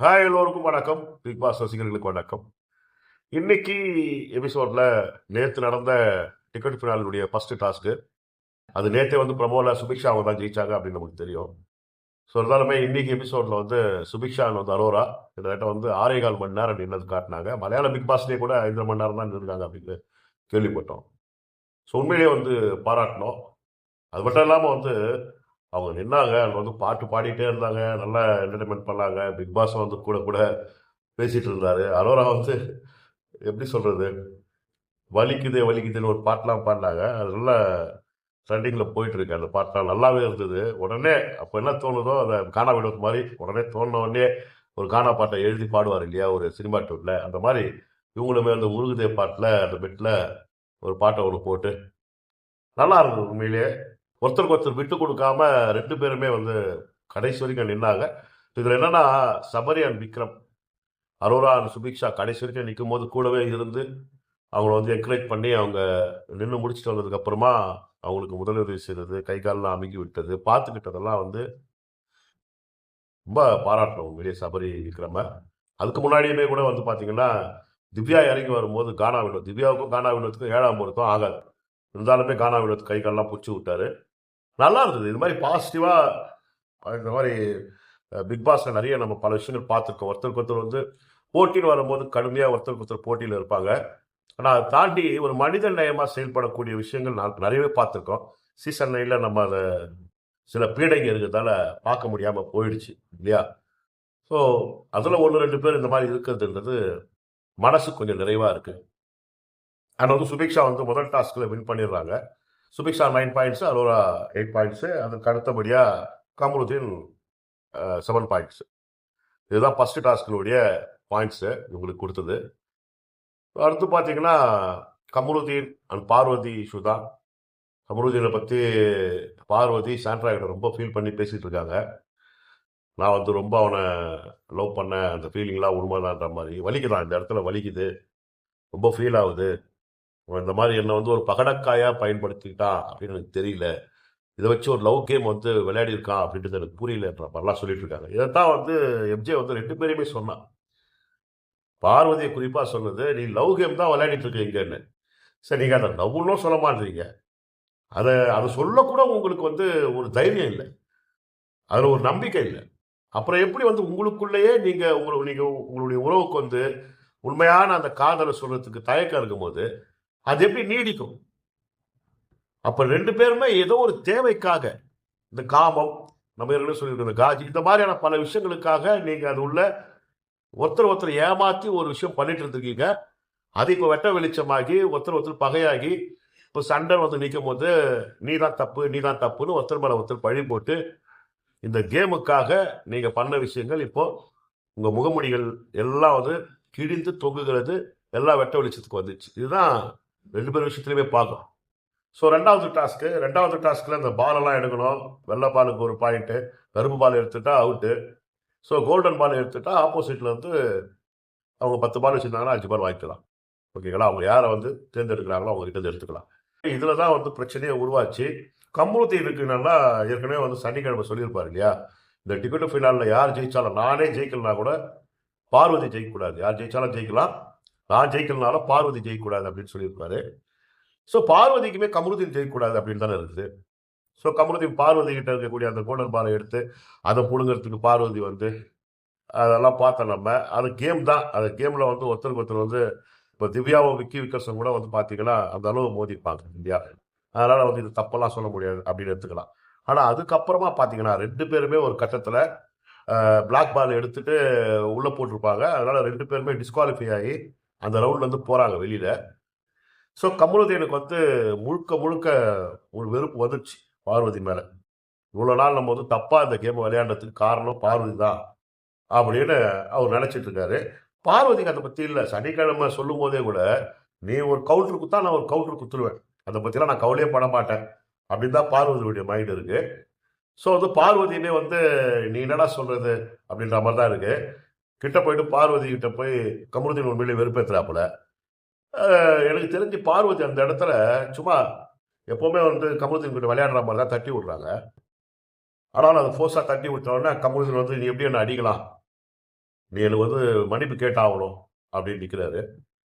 Hi எல்லோருக்கும் வணக்கம். Big pass ரசிகர்களுக்கு வணக்கம். இன்னைக்கு எபிசோட்ல நேற்று நடந்த டிக்கெட் ஃபினாலினுடைய ஃபர்ஸ்ட் டாஸ்க்கு அது நேற்றே வந்து ப்ரமோல சுபிக்ஷா அவங்க தான் ஜெயிச்சாங்க அப்படின்னு நமக்கு தெரியும். ஸோ இருந்தாலுமே இன்னைக்கு எபிசோட்ல வந்து சுபிக்ஷான் வந்து அரோரா கிட்டத்தட்ட வந்து ஆறே கால் மணி நேரம் நின்னது காட்டினாங்க. மலையாள பிக் பாஸ்லேயே கூட ஐந்து மணி நேரம் தான் நின்றுருக்காங்க அப்படின்னு கேள்விப்பட்டோம். ஸோ உண்மையிலேயே வந்து பாராட்டணும். அது மட்டும் இல்லாமல் வந்து அவங்க நின்னாங்க அவங்க வந்து பாட்டு பாடிட்டே இருந்தாங்க நல்லா என்டர்டைன்மெண்ட் பண்ணாங்க பிக் பாஸ் வந்து கூட கூட பேசிகிட்டு இருந்தாரு. அரோரா வந்து எப்படி சொல்கிறது வலிக்குது வலிக்குதுன்னு ஒரு பாட்டெலாம் பாடினாங்க. அது நல்லா ட்ரெண்டிங்கில் போயிட்டுருக்கு. அந்த பாட்டெலாம் நல்லாவே இருந்தது. உடனே அப்போ என்ன தோணுதோ அதை கானா விடுவது மாதிரி உடனே தோணுன உடனே ஒரு கானா பாட்டை எழுதி பாடுவார் இல்லையா ஒரு சினிமா டூரில். அந்த மாதிரி இவங்களுமே அந்த உருகுதே பாட்டில் அந்த பெட்டில் ஒரு பாட்டை ஒன்று போட்டு நல்லா இருந்தது உண்மையிலேயே. ஒருத்தருக்கு ஒருத்தர் விட்டு கொடுக்காம ரெண்டு பேருமே வந்து கடைசி வரைக்கும் நின்னாங்க. இதில் என்னன்னா சபரி அண்ட் விக்ரம் அரோரா அண்ட் சுபிக்ஷா கடைசி வரைக்கும் நிற்கும் போது கூடவே இருந்து அவங்கள வந்து என்கரேஜ் பண்ணி அவங்க நின்று முடிச்சுட்டு வந்ததுக்கப்புறமா அவங்களுக்கு முதலுதவி செய்தது கை கால்லாம் அமுங்கி விட்டது பார்த்துக்கிட்டதெல்லாம் வந்து ரொம்ப பாராட்டணும் வெளியே சபரி விக்ரம. அதுக்கு முன்னாடியுமே கூட வந்து பார்த்தீங்கன்னா திவ்யா இறங்கி வரும்போது கானா வினோத் திவ்யாவுக்கும் கானா வினோத்துக்கும் ஏழாம் பொருத்தம் ஆகாது. இருந்தாலுமே கானா வினோத் கைகாலெலாம் பிடிச்சி விட்டாரு. நல்லா இருந்தது இது மாதிரி பாசிட்டிவாக இந்த மாதிரி பிக் பாஸில் நிறைய நம்ம பல விஷயங்கள் பார்த்துருக்கோம். ஒருத்தருக்கு ஒருத்தர் வந்து போட்டின்னு வரும்போது கடுமையாக ஒருத்தருக்கு ஒருத்தர் போட்டியில் இருப்பாங்க. ஆனால் அதை தாண்டி ஒரு மனித நயமாக செயல்படக்கூடிய விஷயங்கள் நான் நிறையவே பார்த்துருக்கோம். சீசன் நைனில் நம்ம அதை சில பீடைங்க இருக்கிறதால பார்க்க முடியாமல் போயிடுச்சு இல்லையா? ஸோ அதில் ஒன்று ரெண்டு பேர் இந்த மாதிரி இருக்கிறதுன்றது மனசு கொஞ்சம் நிறைவாக இருக்குது அண்ட் வந்து சுபிக்ஷா வந்து முதல் டாஸ்கில் வின் பண்ணிடுறாங்க. Subiksha nine points Arora eight points அதுக்கு அடுத்தபடியாக கமருதீன் செவன் பாயிண்ட்ஸு இதுதான் ஃபஸ்ட்டு டாஸ்கினுடைய பாயிண்ட்ஸு இவங்களுக்கு கொடுத்தது. அடுத்து பார்த்தீங்கன்னா கமருதீன் அண்ட் பார்வதி இஷ்யூ தான். கமருதீனை பற்றி பார்வதி சாண்ட்ரா ரொம்ப ஃபீல் பண்ணி பேசிகிட்டு இருக்காங்க. நான் வந்து ரொம்ப அவனை லவ் பண்ணேன். அந்த ஃபீலிங்லாம் உண்மைதான்ற மாதிரி. வலிக்குதான் இந்த இடத்துல வலிக்குது. ரொம்ப ஃபீல் ஆகுது. இந்த மாதிரி என்னை வந்து ஒரு பகடக்காயாக பயன்படுத்திக்கிட்டான் அப்படின்னு எனக்கு தெரியல. இதை வச்சு ஒரு லவ் கேம் வந்து விளையாடி இருக்கான் அப்படின்றது எனக்கு புரியலன்ற மாதிரிலாம் சொல்லிட்டு இருக்காங்க. இதைத்தான் வந்து எம்ஜே வந்து ரெண்டு பேருமே சொன்னான் பார்வதியை குறிப்பாக சொன்னது நீ லவ் கேம் தான் விளையாடிட்டு இருக்கீங்கன்னு சரி நீங்கள் அதை லவ்னும் சொல்ல மாட்டீங்க அதை அதை சொல்லக்கூட உங்களுக்கு வந்து ஒரு தைரியம் இல்லை. அதில் ஒரு நம்பிக்கை இல்லை. அப்புறம் எப்படி வந்து உங்களுக்குள்ளேயே நீங்கள் உங்களை நீங்கள் உங்களுடைய உறவுக்கு வந்து உண்மையான அந்த காதலை சொல்கிறதுக்கு தயக்கம் இருக்கும்போது அது எப்படி நீடிக்கும்? அப்ப ரெண்டு பேருமே ஏதோ ஒரு தேவைக்காக இந்த காமம் நம்ம ஏற்கனவே சொல்லியிருக்கோம் இந்த காஜி இந்த மாதிரியான பல விஷயங்களுக்காக நீங்க அது உள்ள ஒருத்தர் ஒருத்தர் ஏமாத்தி ஒரு விஷயம் பண்ணிட்டு இருந்திருக்கீங்க. அது இப்போ வெட்ட வெளிச்சமாகி ஒருத்தர் ஒருத்தர் பகையாகி இப்போ சண்டை வந்து நிற்கும் போது நீ தான் தப்பு நீ தான் தப்புன்னு ஒருத்தர் மேலே ஒருத்தர் பழி போட்டு இந்த கேமுக்காக நீங்கள் பண்ண விஷயங்கள் இப்போ உங்கள் முகமுடிகள் எல்லாம் வந்து கிழிந்து தொங்குகிறது எல்லாம் வெட்ட வெளிச்சத்துக்கு வந்துச்சு. இதுதான் ரெண்டு பேர் விஷயத்துலையுமே பார்க்கும் ஸோ ரெண்டாவது டாஸ்க்கு ரெண்டாவது டாஸ்க்கில் இந்த பாலெல்லாம் எடுக்கணும். வெள்ளை பாலுக்கு ஒரு பாயிண்ட்டு கரும்பு பால் எடுத்துட்டா அவுட்டு ஸோ கோல்டன் பால் எடுத்துட்டா ஆப்போசிட்டில் வந்து அவங்க பத்து பால் வச்சுருந்தாங்கன்னா அஞ்சு பால் வாங்கிக்கலாம். ஓகேங்களா அவங்க யாரை வந்து தேர்ந்தெடுக்கிறாங்களோ அவங்ககிட்ட எடுத்துக்கலாம். இதில் தான் வந்து பிரச்சனையை உருவாச்சு. கம்முத்தி இருக்குன்னா ஏற்கனவே வந்து சனிக்கிழமை சொல்லியிருப்பார் இல்லையா? இந்த டிக்கெட் ஃபினாலில் யார் ஜெயித்தாலும் நானே ஜெயிக்கலனா கூட பார்வதி ஜெயிக்கக்கூடாது. யார் ஜெயிச்சாலும் ஜெயிக்கலாம். நான் ஜெயிக்கலனாலும் பார்வதி ஜெயிக்கக்கூடாது அப்படின்னு சொல்லியிருப்பாரு. ஸோ பார்வதிக்குமே கமருதீன் ஜெயிக்கக்கூடாது அப்படின்னு தானே இருக்குது. ஸோ கமருதீன் பார்வதி கிட்ட இருக்கக்கூடிய அந்த கோல்டன் பாலை எடுத்து அதை புழுங்கிறதுக்கு பார்வதி வந்து அதெல்லாம் பார்த்தோம் நம்ம. அது கேம் தான். அது கேமில் வந்து ஒருத்தருக்கு ஒருத்தர் வந்து இப்போ திவ்யாவும் விக்கி விக்கர்சன் கூட வந்து பார்த்தீங்கன்னா அந்த அளவு மோதிப்பாங்க இந்தியா அதனால் வந்து இது தப்பெல்லாம் சொல்ல முடியாது அப்படின்னு எடுத்துக்கலாம். ஆனால் அதுக்கப்புறமா பார்த்தீங்கன்னா ரெண்டு பேருமே ஒரு கட்டத்தில் பிளாக் பால் எடுத்துட்டு உள்ளே போட்டிருப்பாங்க. அதனால் ரெண்டு பேருமே டிஸ்குவாலிஃபை ஆகி அந்த ரவுண்ட்லேருந்து போகிறாங்க வெளியில். ஸோ கமலுதீனுக்கு வந்து முழுக்க முழுக்க ஒரு வெறுப்பு வந்துடுச்சு பார்வதி மேலே. இவ்வளோ நாள் நம்ம வந்து தப்பாக இந்த கேமை விளையாண்டதுக்கு காரணம் பார்வதி தான் அப்படின்னு அவர் நினச்சிட்டு இருக்காரு. பார்வதிக்கு அதை பற்றி இல்லை. சனிக்கிழமை சொல்லும் போதே கூட நீ ஒரு கவுண்டர் குத்தா நான் ஒரு கவுண்டர் குத்துருவேன். அதை பற்றிலாம் நான் கவலையே பட மாட்டேன். அப்படின்னு தான் பார்வதியுடைய மைண்ட் இருக்குது ஸோ வந்து பார்வதியுமே வந்து நீ என்னடா சொல்கிறது அப்படின்ற மாதிரி தான் இருக்குது கிட்ட போயிட்டு பார்வதி கிட்ட போய் கமருதீன் உண்மையிலே வெறுப்பேற்றுறாப்புல எனக்கு தெரிஞ்சு பார்வதி அந்த இடத்துல சும்மா எப்போவுமே வந்து கமருதீன் கிட்ட விளையாடுற மாதிரி தான் தட்டி விடுறாங்க. ஆனாலும் அது ஃபோர்ஸாக தட்டி விட்ட கமருதீன் வந்து நீ எப்படி என்ன அடிக்கலாம்? நீ எனக்கு வந்து மன்னிப்பு கேட்டாகணும் அப்படின்னு நிற்கிறாரு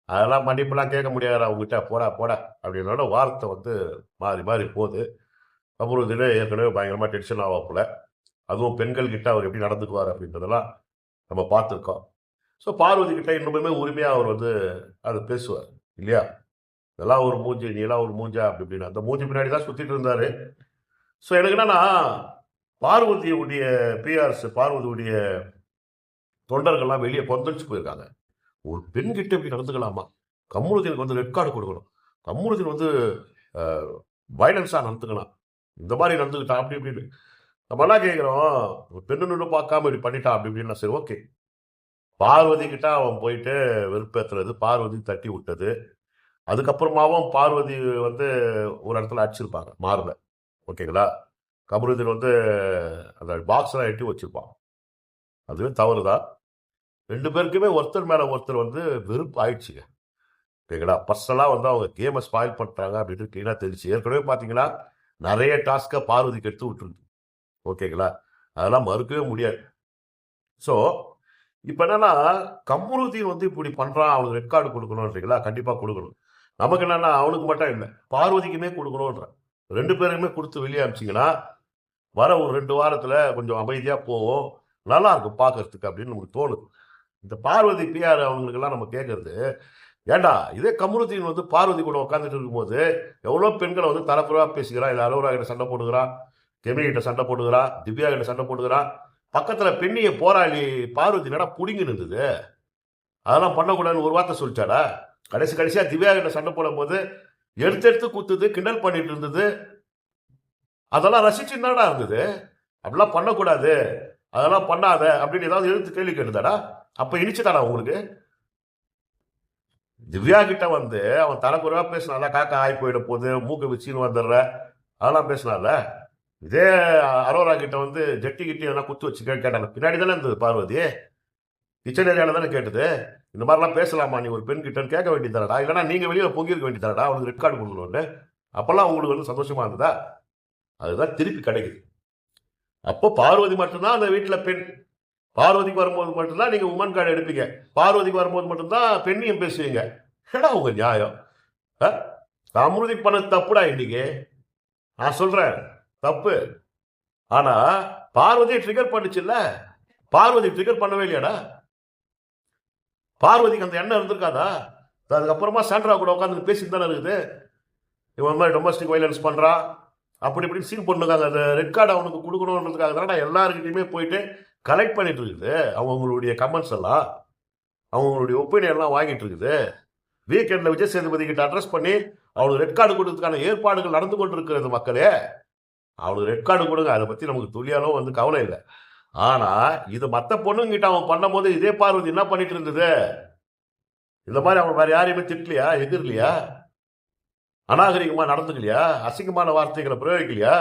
அதெல்லாம் மன்னிப்புலாம் கேட்க முடியாது அவங்ககிட்ட போடா போடா அப்படின்னோட வார்த்தை வந்து மாறி மாறி போகுது. கமருதீனே ஏற்கனவே பயங்கரமாக டென்ஷன் ஆகாப்புல அதுவும் பெண்கள் கிட்ட அவர் எப்படி நடந்துக்குவார் அப்படின்றதெல்லாம் நம்ம பார்த்துருக்கோம். ஸோ பார்வதி கிட்ட இன்னுமே உரிமையாக அவர் வந்து அதை பேசுவார் இல்லையா? இதெல்லாம் ஒரு மூஞ்சி நீ எல்லாம் ஒரு மூஞ்சா? அப்படி இப்படின்னு. அந்த மூஞ்சி பின்னாடி தான் சுற்றிட்டு இருந்தாரு. ஸோ எனக்கு என்னன்னா பார்வதியுடைய பிஆர்ஸ் பார்வதியுடைய தொண்டர்கள்லாம் வெளியே கொந்தளிச்சு போயிருக்காங்க. ஒரு பெண்கிட்ட இப்படி நடந்துக்கலாமா? கம்முருதீனுக்கு வந்து ரெட் கார்டு கொடுக்கணும். கம்முருதீன் வந்து வைலன்ஸாக நடந்துக்கலாம். இந்த மாதிரி நடந்துக்கிட்டான் அப்படி இப்படின்னு. நம்ம என்ன கேட்குறோம் ஒரு பெண்ணு பார்க்காம இப்படி பண்ணிட்டான் அப்படி இப்படின்னா சரி ஓகே. பார்வதி கிட்ட அவன் போயிட்டு வெறுப்பேற்றுறது பார்வதி தட்டி விட்டது. அதுக்கப்புறமாவும் பார்வதி வந்து ஒரு இடத்துல அடிச்சிருப்பாங்க மாறல ஓகேங்களா? கமருதீன் வந்து அந்த பாக்ஸ்லாம் எட்டி வச்சிருப்பான். அதுவே தவறு தான் ரெண்டு பேருக்குமே ஒருத்தர் மேலே ஒருத்தர் வந்து வெறுப்பு ஆயிடுச்சுங்க. ஓகேங்களா? பர்சனலாக வந்து அவங்க கேமை ஸ்பாயில் பண்ணுறாங்க அப்படின்னு க்ளீனாக தெரிஞ்சு ஏற்கனவே பார்த்தீங்கன்னா நிறைய டாஸ்க்கை பார்வதிக்கு எடுத்து விட்டுருந்து ஓகேங்களா? அதெல்லாம் மறுக்கவே முடியாது. ஸோ இப்போ என்னன்னா கம்முருதீன் வந்து இப்படி பண்ணுறான் அவனுக்கு ரெக்கார்டு கொடுக்கணுன்றீங்களா கண்டிப்பாக கொடுக்கணும். நமக்கு என்னன்னா அவனுக்கு மட்டும் இல்லை பார்வதிக்குமே கொடுக்கணுன்ற ரெண்டு பேருக்குமே கொடுத்து வெளியே அமிச்சிங்கன்னா வர ஒரு ரெண்டு வாரத்தில் கொஞ்சம் அமைதியாக போவோம். நல்லா இருக்கும் பார்க்கறதுக்கு அப்படின்னு நமக்கு தோணுது. இந்த பார்வதி பிஆர் அவங்களுக்கெல்லாம் நம்ம கேட்கறது ஏண்டா இதே கமருதீன் வந்து பார்வதி கூட உட்காந்துட்டு இருக்கும்போது எவ்வளோ பெண்களை வந்து தரப்புறவாக பேசுகிறான் இல்லை அரோரா சண்டை போடுகிறான் கெமினிகிட்ட சண்டை போடுகிறான் திவ்யா கிட்ட சண்டை போடுகிறான் பக்கத்தில் பெண்ணிய போராளி பார்வதி நடா புடுங்கி நின்றுது அதெல்லாம் பண்ணக்கூடாதுன்னு ஒரு வார்த்தை சொல்லிச்சாடா கடைசி கடைசியாக திவ்யா கிட்ட சண்டை போடும்போது எடுத்து எடுத்து குத்துது கிண்டல் பண்ணிட்டு இருந்தது. அதெல்லாம் ரசிச்சு என்னடா இருந்தது. அப்படிலாம் பண்ணக்கூடாது. அதெல்லாம் பண்ணாத அப்படின்னு ஏதாவது எழுத்து கேள்வி கேட்டுதாடா? அப்போ இனிச்சுதாடா உங்களுக்கு? திவ்யா கிட்ட வந்து அவன் தரக்குறைவா பேசினால காக்கா ஆகி போயிட போகுது மூக்கு வச்சின்னு வந்துடுற. அதெல்லாம் பேசினால இதே அரோரா கிட்ட வந்து ஜெட்டி கிட்டி எதனா குத்து வச்சு கே- கேட்டாங்க. பின்னாடி தானே இருந்தது பார்வதி. கிச்சன் ஏரியாவில் தானே கேட்டது. இந்த மாதிரிலாம் பேசலாமா நீ ஒரு பெண் கிட்டன்னு கேட்க வேண்டியதாடா இல்லைன்னா நீங்கள் வெளியே பொங்கிருக்க வேண்டியதாடா அவனுக்கு ரெக்கார்டு கொடுக்கணும்னு. அப்போல்லாம் உங்களுக்கு வந்து சந்தோஷமாக இருந்ததா? அதுதான் திருப்பி கிடைக்குது. அப்போ பார்வதி மட்டும்தான் அந்த வீட்டில் பெண். பார்வதிக்கு வரும்போது மட்டும்தான் நீங்கள் உமன் கார்டு எடுப்பீங்க. பார்வதிக்கு வரும்போது மட்டும்தான் பெண்ணையும் பேசுவீங்க. ஏடா உங்கள் நியாயம்? ஆ? அமிர்தி பண்ண தப்புடா இன்னைக்கு? நான் சொல்கிறேன் தப்பு. ஆனா பார்வதியை ட்ரிகர் பண்ணுச்சுல்ல? பார்வதி ட்ரிகர் பண்ணவே இல்லையாடா? பார்வதிக்கு அந்த எண்ணம் இருந்திருக்காதா? அதுக்கப்புறமா சாண்ட்ரா கூட உட்காந்து பேசிட்டு தானே இருக்குது. இவன் மாதிரி டொமஸ்டிக் வைலன்ஸ் பண்ணுறா அப்படி இப்படி சீன் பண்ணுங்க அந்த ரெட் கார்டு அவனுக்கு கொடுக்கணுன்றதுக்காக தானே எல்லாருக்கிட்டையுமே போயிட்டு கலெக்ட் பண்ணிட்டு இருக்குது. அவங்களுடைய கமெண்ட்ஸ் எல்லாம் அவங்களுடைய ஒப்பீனியன் எல்லாம் வாங்கிட்டு இருக்குது. வீக்கெண்டில் விஜய் சேதுபதி கிட்ட அட்ரஸ் பண்ணி அவனுக்கு ரெட் கார்டு கொடுக்கறதுக்கான ஏற்பாடுகள் நடந்து கொண்டிருக்கிறது மக்களே. அவனுக்கு ரெட் கார்டு கொடுங்க. அதை பற்றி நமக்கு துளியாலும் வந்து கவலை இல்லை. ஆனால் இது மற்ற பொண்ணுங்கிட்ட அவன் பண்ணும்போது இதே பார்வதி என்ன பண்ணிட்டு இருந்தது? இந்த மாதிரி அவன் வேறு யாரையுமே திட்டலையா? எதிரலையா அநாகரிகமாக நடந்துக்கலையா? அசிங்கமான வார்த்தைகளை பிரயோகிக்கலையா?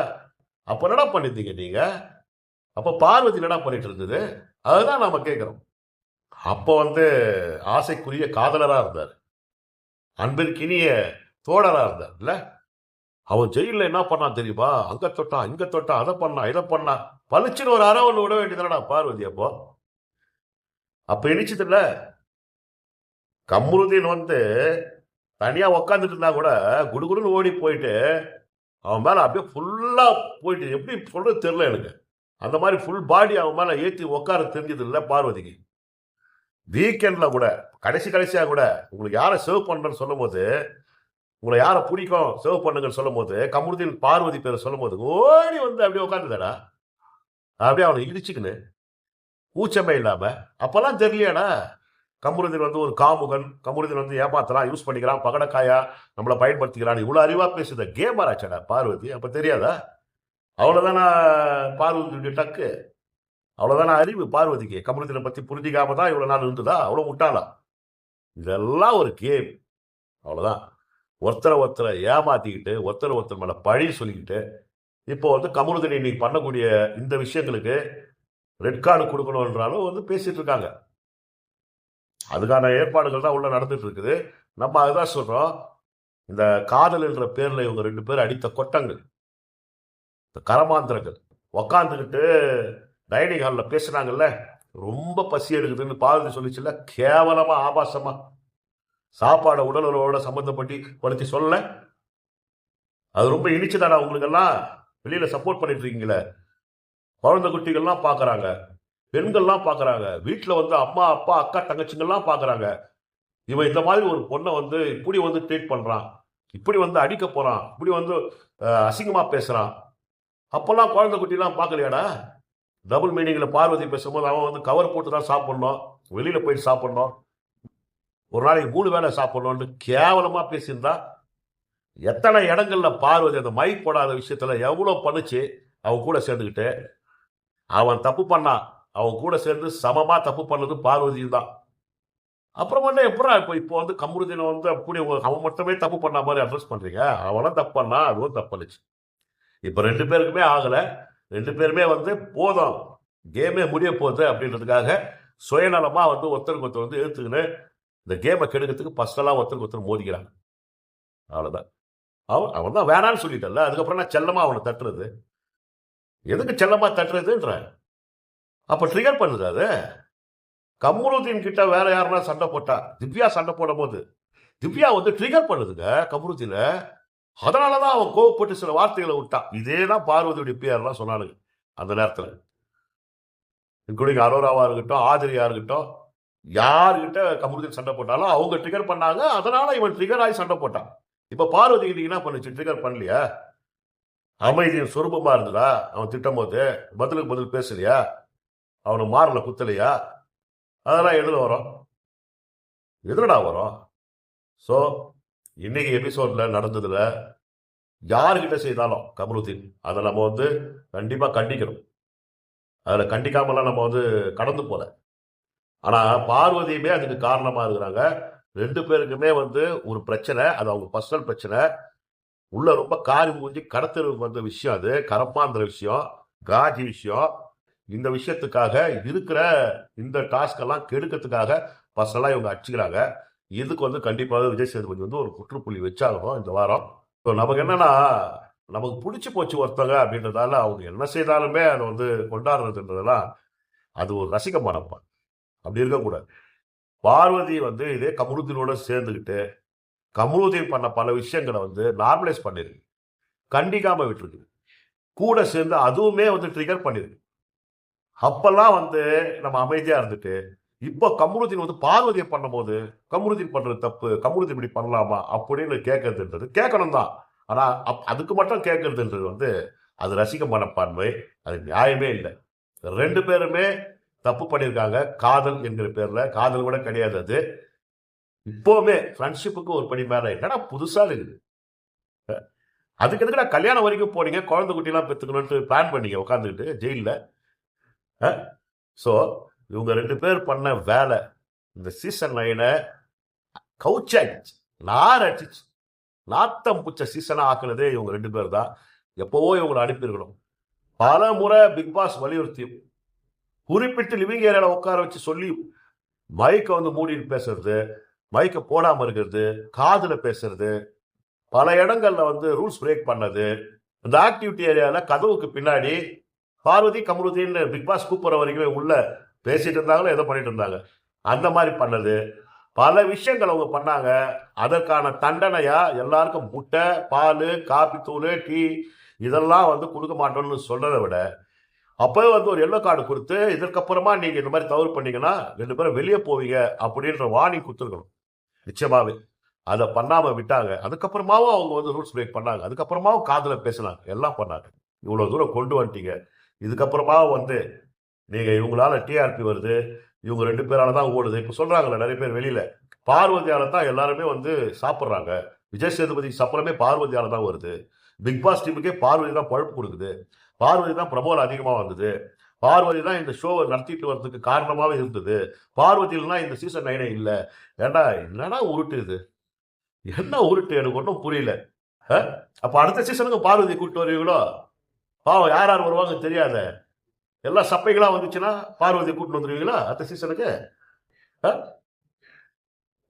அப்போ என்னடா பண்ணிருந்தீங்க நீங்கள் அப்போ பார்வதி என்னடா பண்ணிட்டு இருந்தது? அதுதான் நாம் கேட்குறோம். அப்போ வந்து ஆசைக்குரிய காதலராக இருந்தார். அன்பிற்கினிய தோழராக இருந்தார் இல்லை அவன் ஜெயிலில் என்ன பண்ணான் தெரியுமா? அங்க தொட்டான் இங்க தொட்டான் அதை பண்ணான் இதை பண்ணான். பளிச்சுன்னு ஒரு அரவணை விட வேண்டியதுடா பார்வதி அப்போ? அப்ப இனிச்சது கம்ருதீன் வந்து தனியா உக்காந்துட்டு இருந்தா கூட குடுகுடுன்னு ஓடி போயிட்டு அவன் மேல அப்படியே ஃபுல்லா போயிட்டு எப்படி சொல்றது தெரியல எனக்கு. அந்த மாதிரி ஃபுல் பாடி அவன் மேல ஏத்தி உட்கார தெரிஞ்சது இல்லை பார்வதிக்கு. வீக்கெண்ட்ல கூட கடைசி கடைசியா கூட உங்களுக்கு யாரை சேவ் பண்றேன்னு சொல்லும் போது உங்களை யாரை பிடிக்கும்? சேவ் பண்ணுங்கன்னு சொல்லும் போது கமருதீன் பார்வதி பேரை சொல்லும் போது ஓடி வந்து அப்படியே உட்காந்துதாடா அப்படியே அவனை இடிச்சுக்கின்னு கூச்சமே இல்லாமல் அப்போல்லாம் தெரியலையாடா கமருதீன் வந்து ஒரு காமுகன் கமருதீன் வந்து ஏமாத்தலாம் யூஸ் பண்ணிக்கிறான் பகடக்காயா நம்மளை பயன்படுத்திக்கிறான் இவ்வளோ அறிவாக பேசுத கேமர் ஆச்சாடா பார்வதி அப்போ தெரியாதா? அவ்வளவுதானா பார்வதியுடைய டக்கு அவ்வளவுதானா அறிவு பார்வதிக்கு? கமருதீனை பற்றி புரிஞ்சிக்காம தான் இவ்வளோ நாள் இருந்ததா? அவ்வளோ முட்டாளா? இதெல்லாம் ஒரு கேம் அவ்வளோதான் ஒருத்தரை ஒருத்தரை ஏமாத்திக்கிட்டு ஒருத்தரை ஒருத்தர் மேலே பழி சொல்லிக்கிட்டு இப்போ வந்து கமருதீன் இன்னைக்கு பண்ணக்கூடிய இந்த விஷயங்களுக்கு ரெட் கார்டு கொடுக்கணுன்றாலும் வந்து பேசிட்டு இருக்காங்க. அதுக்கான ஏற்பாடுகள் தான் உள்ள நடந்துட்டு இருக்குது. நம்ம அதுதான் சொல்றோம். இந்த காதல் என்ற பேர்ல இவங்க ரெண்டு பேர் அடித்த கொட்டங்கள் இந்த கரமாந்திரங்கள் உக்காந்துக்கிட்டு டைனிங் ஹாலில் பேசுனாங்கல்ல ரொம்ப பசி எடுக்குதுன்னு பாரதி சொல்லிச்சுல கேவலமா ஆபாசமா. சாப்பாடை உடலோட சம்பந்தப்பட்டு படுத்தி சொல்லல அது ரொம்ப இனிச்சுதாடா உங்களுக்கெல்லாம். வெளியில சப்போர்ட் பண்ணிட்டு இருக்கீங்களே குழந்தை குட்டிகள்லாம் பார்க்குறாங்க பெண்கள்லாம் பார்க்குறாங்க வீட்டில் வந்து அம்மா அப்பா அக்கா தங்கச்சிங்கள்லாம் பார்க்குறாங்க இவன் இந்த மாதிரி ஒரு பொண்ணை வந்து இப்படி வந்து ட்ரீட் பண்றான். இப்படி வந்து அடிக்க போறான். இப்படி வந்து அசிங்கமாக அசிங்கமா பேசுறான். அப்பெல்லாம் குழந்தை குட்டிலாம் பார்க்கலையாடா டபுள் மீனிங்ல பார்வதி பேசும்போது அவன் வந்து கவர் போட்டு தான் சாப்பிடணும். வெளியில போயிட்டு சாப்பிடணும். ஒரு நாளைக்கு மூணு வேளை சாப்பிடணும்னு கேவலமாக பேசியிருந்தா எத்தனை இடங்கள்ல பார்வதி அந்த மைக் போடாத விஷயத்தில் எவ்வளோ பண்ணுச்சு அவன் கூட சேர்ந்துக்கிட்டு அவன் தப்பு பண்ணான் அவன் கூட சேர்ந்து சமமாக தப்பு பண்ணது பார்வதி தான் அப்புறம் வந்து எப்படா இப்போ இப்போ வந்து கமருதீனை வந்து அப்படி அவன் மட்டுமே தப்பு பண்ண மாதிரி அட்ரஸ் பண்ணுறீங்க அவனும் தப்பு பண்ணா அதுவும் தப்பு பண்ணுச்சு. இப்போ ரெண்டு பேருக்குமே ஆகலை. ரெண்டு பேருமே வந்து போதும். கேமே முடிய போகுது அப்படின்றதுக்காக சுயநலமாக வந்து ஒருத்தருக்கு ஒருத்தர் வந்து எடுத்துக்கின்னு இந்த கேமை கெடுக்கிறதுக்கு ஃபர்ஸ்டெல்லாம் ஒருத்தருக்கு ஒருத்தர் மோதிக்கிறாங்க. அவ்வளோதான் அவன் அவன் தான் வேணான்னு சொல்லிட்டல அதுக்கப்புறம் நான் செல்லமாக அவனை தட்டுறது? எதுக்கு செல்லமாக தட்டுறதுன்ற? அப்போ ட்ரிகர் பண்ணுது அது. கமருதீன் கிட்ட வேற யாருன்னா சண்டை போட்டா திவ்யா சண்டை போடும் போது திவ்யா வந்து ட்ரிகர் பண்ணுதுங்க கமருதீனை. அதனால தான் அவன் கோவப்பட்டு சில வார்த்தைகளை விட்டான். இதே தான் பார்வதியுடைய பேர்லாம் சொன்னானுங்க அந்த நேரத்தில். இன்க்ளூடிங் அரோராவாக இருக்கட்டும் ஆதிரியாக இருக்கட்டும் யாருக்கிட்ட கமருதீன் சண்டை போட்டாலும் அவங்க ட்ரிகர் பண்ணாங்க. அதனால இவன் ட்ரிகர் ஆகி சண்டை போட்டான். இப்ப பார்வதி கிட்ட என்ன பண்ணுச்சு? ட்ரிகர் பண்ணலையா? அமைதியின் சுரூபமா இருந்ததா? அவன் திட்டம் போது பதிலுக்கு பதில் பேசலையா? அவனை மாறல குத்தலையா? அதெல்லாம் எதில் வரும்? எதுலடா வரும்? ஸோ இன்னைக்கு எபிசோட்ல நடந்ததுல யாருக்கிட்ட செய்தாலும் கமருதீன் அதை நம்ம வந்து கண்டிப்பா கண்டிக்கணும். அதில் கண்டிக்காமலாம் நம்ம வந்து கடந்து போல. ஆனா பார்வதியுமே அதுக்கு காரணமா இருக்கிறாங்க. ரெண்டு பேருக்குமே வந்து ஒரு பிரச்சனை அது அவங்க பர்சனல் பிரச்சனை. உள்ள ரொம்ப காரி மூஞ்சி கடத்தலுக்கு வந்த விஷயம் அது கரப்பாந்திர விஷயம் காஜி விஷயம். இந்த விஷயத்துக்காக இருக்கிற இந்த டாஸ்க் எல்லாம் கெடுக்கிறதுக்காக பர்சனலாக இவங்க அடிச்சுக்கிறாங்க. இதுக்கு வந்து கண்டிப்பாக விஜய் சேதுபதி வந்து ஒரு குற்றுப்புள்ளி வச்சாகணும் இந்த வாரம். இப்போ நமக்கு என்னன்னா நமக்கு பிடிச்சி போச்சு ஒருத்தங்க அப்படின்றதால அவங்க என்ன செய்தாலுமே அதை வந்து கொண்டாடுறதுன்றதெல்லாம் அது ஒரு ரசிக மனப்பான் அப்படி இருக்கக்கூடாது. பார்வதி வந்து இதே கமருதீனோட சேர்ந்துக்கிட்டு கமருதீன் பண்ண பல விஷயங்களை வந்து நார்மலைஸ் பண்ணிருக்கு. கண்டிக்காம விட்டுருக்கு. கூட சேர்ந்து அதுவுமே வந்து ட்ரிகர் பண்ணிருக்கு. அப்பெல்லாம் வந்து நம்ம அமைதியா இருந்துட்டு இப்போ கமருதீன் வந்து பார்வதியை பண்ணும்போது கமருதீன் பண்றது தப்பு கமருதீன் இப்படி பண்ணலாமா அப்படின்னு கேட்கறதுன்றது கேட்கணும் தான் ஆனா அப்- அதுக்கு மட்டும் கேட்கறதுன்றது வந்து அது ரசிக மனப்பான்மை அது நியாயமே இல்லை. ரெண்டு பேருமே தப்பு பண்ணியிருக்காங்க காதல் என்கிற பேரில். காதல் கூட கிடையாது அது. இப்போவுமே ஃப்ரெண்ட்ஷிப்புக்கு ஒரு படி மேலே. என்னடா புதுசாக இருக்குது? அதுக்கு அதுக்கு நான் கல்யாணம் வரைக்கும் போனீங்க? குழந்தை குட்டிலாம் பெற்றுக்கணும்ட்டு பிளான் பண்ணீங்க உட்காந்துக்கிட்டு ஜெயிலில் ஸோ இவங்க ரெண்டு பேர் பண்ண வேலை இந்த சீசன் நைனை கவுச்சாயிடுச்சு. நார் அடிச்சிச்சு. நாத்தம் புச்ச சீசனாக ஆக்குனதே இவங்க ரெண்டு பேர் தான். எப்போவோ இவங்களை அனுப்பியிருக்கணும். பல முறை பிக் பாஸ் வலியுறுத்தியும். குறிப்பிட்டு லிவிங் ஏரியாவில் உட்கார வச்சு சொல்லி மைக்கை வந்து மூடிட்டு பேசுறது மைக்கை போடாமல் இருக்கிறது காதில் பேசுறது பல இடங்களில் வந்து ரூல்ஸ் பிரேக் பண்ணது. இந்த ஆக்டிவிட்டி ஏரியாவில் கதவுக்கு பின்னாடி பார்வதி கமருதீன் பிக் பாஸ் கூப்பிட்ற வரைக்குமே உள்ள பேசிட்டு இருந்தாங்களோ ஏதோ பண்ணிட்டு இருந்தாங்க. அந்த மாதிரி பண்ணது. பல விஷயங்கள் அவங்க பண்ணாங்க. அதற்கான தண்டனையா எல்லாருக்கும் முட்டை பால் காபி தூள் டீ இதெல்லாம் வந்து கொடுக்க மாட்டோம்னு சொல்றதை விட அப்பவே வந்து ஒரு எல்லோ கார்டு கொடுத்து இதற்கப்புறமா நீங்கள் இந்த மாதிரி தவறு பண்ணீங்கன்னா ரெண்டு பேரும் வெளியே போவீங்க அப்படின்ற வார்னிங் கொடுத்துருக்கணும். நிச்சயமாவே. அதை பண்ணாமல் விட்டாங்க. அதுக்கப்புறமாவும் அவங்க வந்து ரூல்ஸ் பிரேக் பண்ணாங்க. அதுக்கப்புறமாவும் காதில் பேசினாங்க. எல்லாம் பண்ணாங்க. இவ்வளோ தூரம் கொண்டு வந்துட்டீங்க. இதுக்கப்புறமா வந்து நீங்கள் இவங்களால டிஆர்பி வருது. இவங்க ரெண்டு பேரால தான் ஓடுது. இப்போ சொல்கிறாங்களே நிறைய பேர் வெளியில். பார்வதியால தான் எல்லாருமே வந்து சாப்பிட்றாங்க. விஜய் சேதுபதி சப்பளமே பார்வதியால தான் வருது. பிக் பாஸ் டீமுக்கே பார்வதி தான் பழுப்பு கொடுக்குது. பார்வதி தான் பிரபலம் அதிகமாக வந்தது. பார்வதி தான் இந்த ஷோவை நடத்திட்டு வர்றதுக்கு காரணமாகவே இருந்தது. பார்வதி இந்த சீசன் நைனே இல்லை. ஏண்டா என்னடா உருட்டு இது? என்ன உருட்டு? எனக்கு ஒன்றும் புரியல. அப்போ அடுத்த சீசனுக்கு பார்வதி கூப்பிட்டு வருவீங்களோ? பாவம் யார் யார் வருவாங்க தெரியாத. எல்லா சப்பைகளாக வந்துச்சுன்னா பார்வதி கூப்பிட்டு வந்துருவீங்களா? அடுத்த சீசனுக்கு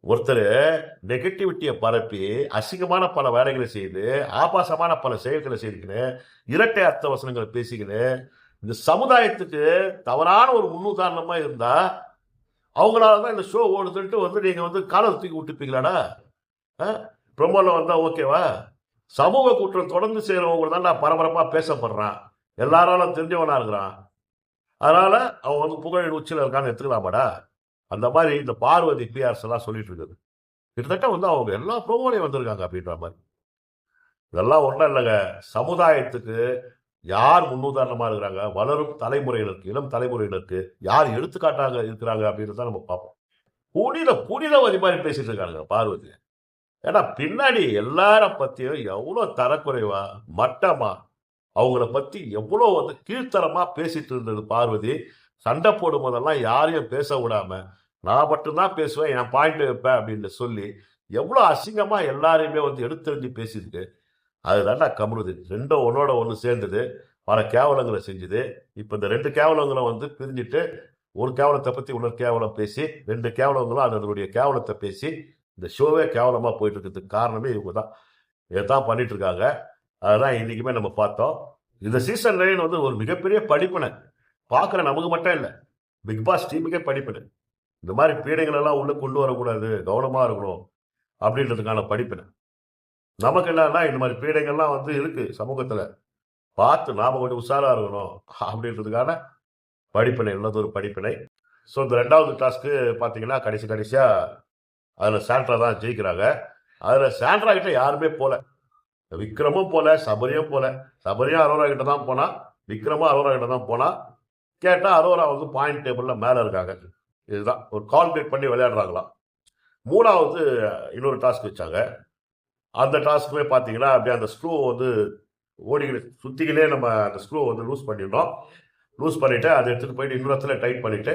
ஒருத்தர் நெகட்டிவிட்டியை பரப்பி அசிங்கமான பல வேலைகளை செய்து ஆபாசமான பல செயல்களை செய்துக்கின்னு இரட்டை அர்த்த வசனங்களை பேசிக்கின்னு இந்த சமுதாயத்துக்கு தவறான ஒரு முன்னுதாரணமாக இருந்தால் அவங்களால தான் இந்த ஷோ ஓடுதுன்ட்டு வந்து நீங்கள் வந்து காலர் தூக்கி விட்டுப்பீங்களாடா? ப்ரொமோல வந்தால் ஓகேவா சமூக குற்றம் தொடர்ந்து செய்கிறவங்க தான் நான் பரபரப்பாக பேசப்படுறான். எல்லாராலும் தெரிஞ்சவனாக இருக்கிறான். அதனால் அவன் வந்து புகழின் உச்சியில் இருக்கான்னு எடுத்துக்கலாமாடா? அந்த மாதிரி இந்த பார்வதி பிஆர்ஸ் எல்லாம் சொல்லிட்டு இருக்குது. கிட்டத்தட்ட வந்து அவங்க எல்லா ப்ரோமோலையும் வந்திருக்காங்க அப்படின்ற மாதிரி. இதெல்லாம் ஒன்றும் இல்லைங்க. சமுதாயத்துக்கு யார் முன்னுதாரணமாக இருக்கிறாங்க? வளரும் தலைமுறையினருக்கு இளம் தலைமுறையினருக்கு யார் எடுத்துக்காட்டாக இருக்கிறாங்க அப்படின்னு தான் நம்ம பார்ப்போம். புனித புனிதவதி மாதிரி பேசிட்டு இருக்காங்க பார்வதி. ஏன்னா பின்னாடி எல்லார பற்றியும் எவ்வளோ தரக்குறைவா மட்டமா அவங்கள பற்றி எவ்வளோ வந்து கீழ்த்தரமாக பேசிட்டு இருந்தது பார்வதி. சண்டை போடும் போதெல்லாம் யாரையும் பேச விடாமல் நான் மட்டும்தான் பேசுவேன் என் பாயிண்ட் வைப்பேன் அப்படின்னு சொல்லி எவ்வளோ அசிங்கமாக எல்லாரையுமே வந்து எடுத்தெறிஞ்சு பேசியிருக்கு. அதுதான்டா கமருது ரெண்டும் ஒன்னோட ஒன்று சேர்ந்தது. பல கேவலங்களை செஞ்சுது. இப்போ இந்த ரெண்டு கேவலங்களை வந்து பிரிஞ்சுட்டு ஒரு கேவலத்தை பற்றி இன்னொரு கேவலம் பேசி ரெண்டு கேவலங்களும் அதனுடைய கேவலத்தை பேசி இந்த ஷோவே கேவலமாக போயிட்டு இருக்கிறதுக்கு காரணமே இவங்க தான் இதை தான் பண்ணிட்டு இருக்காங்க அதுதான் இன்றைக்குமே நம்ம பார்த்தோம். இந்த சீசன் நைன் வந்து ஒரு மிகப்பெரிய படிப்பினை. பார்க்குற நமக்கு மட்டும் இல்லை. பிக் பாஸ் டீமுக்கே படிப்பினை. இந்த மாதிரி பீடைகள் எல்லாம் உள்ளே கொண்டு வரக்கூடாது கவனமாக இருக்கணும் அப்படின்றதுக்கான படிப்பினை. நமக்கு என்னன்னா இந்த மாதிரி பீடைகள்லாம் வந்து இருக்குது சமூகத்தில். பார்த்து நாம் கொஞ்சம் உஷாராக இருக்கணும் அப்படின்றதுக்கான படிப்பினை உள்ளது ஒரு படிப்பினை. ஸோ இந்த ரெண்டாவது டாஸ்க்கு பார்த்தீங்கன்னா கடைசி கடைசியாக அதில் சாண்ட்ரா தான் ஜெயிக்கிறாங்க. அதில் சாண்ட்ரா கிட்ட யாருமே போகல விக்ரமும் போல சபரியும் போல. சபரியும் அரோரா கிட்ட தான் போனால் விக்ரமும் அரோரா கிட்ட தான் போனால் கேட்டால் அரோரா வந்து பாயிண்ட் டேபிளில் மேலே இருக்காங்க. இதுதான். ஒரு கால்குலேட் பண்ணி விளையாடுறாங்களாம் மூணாவது இன்னொரு டாஸ்க் வச்சாங்க. அந்த டாஸ்க்குமே பார்த்தீங்கன்னா அப்படியே அந்த ஸ்க்ரூ வந்து ஓடிக்கிட்டு சுற்றிக்கிலே நம்ம அந்த ஸ்க்ரூ வந்து லூஸ் பண்ணிடணும். லூஸ் பண்ணிவிட்டு அதை எடுத்துகிட்டு போயிட்டு இன்னொரு இடத்துல டைட் பண்ணிவிட்டு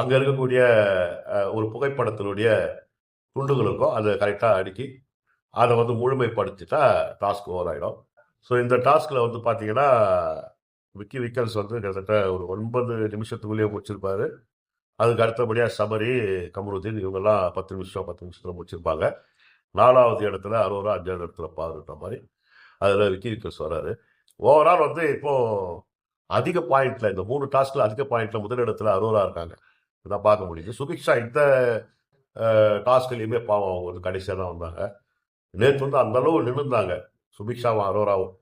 அங்கே இருக்கக்கூடிய ஒரு புகைப்படத்தினுடைய துண்டுகளுக்கும் அதை கரெக்டாக அடுக்கி அதை வந்து முழுமைப்படுத்திட்டா டாஸ்க் ஓவர் ஆகிடும் ஸோ இந்த டாஸ்கில் வந்து பார்த்தீங்கன்னா விக்கி விக்கல்ஸ் வந்து கிட்டத்தட்ட ஒரு ஒன்பது நிமிஷத்துக்குள்ளேயே முடிச்சிருப்பாரு. அதுக்கு அடுத்தபடியாக சபரி கமருதீன் இவங்கெல்லாம் பத்து நிமிஷம் பத்து நிமிஷத்தில் முடிச்சிருப்பாங்க. நாலாவது இடத்துல அரோரா அஞ்சாவது இடத்துல பாருன்ற மாதிரி. அதில் விக்கி விக்கல்ஸ் வராரு. ஓவரால் வந்து இப்போது அதிக பாயிண்டில் இந்த மூணு டாஸ்கில் அதிக பாயிண்டில் முதலிடத்தில் இடத்துல அரோரா இருக்காங்க. இதான் பார்க்க முடியுது. சுபிக்ஷா இந்த டாஸ்க்லையுமே பாவம் அவங்க வந்து கடைசியாக தான் வந்தாங்க. நேற்று வந்து அந்தளவு நின்றுந்தாங்க சுபிக்ஷாவும் அரோராவும்.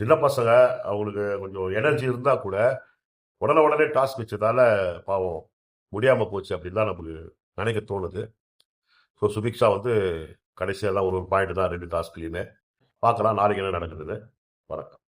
சின்ன பசங்க அவங்களுக்கு கொஞ்சம் எனர்ஜி இருந்தால் கூட உடனே உடனே டாஸ்க் வச்சதால பாவம். முடியாமல் போச்சு அப்படின்னு தான் நமக்கு நினைக்க தோணுது. ஸோ சுபிக்ஷா வந்து கடைசியாக தான் ஒரு ஒரு பாயிண்ட் தான் ரெண்டு டாஸ்க்லையுமே பார்க்கலாம் நாளைக்கு என்ன நடக்குதுன்னு. வணக்கம்.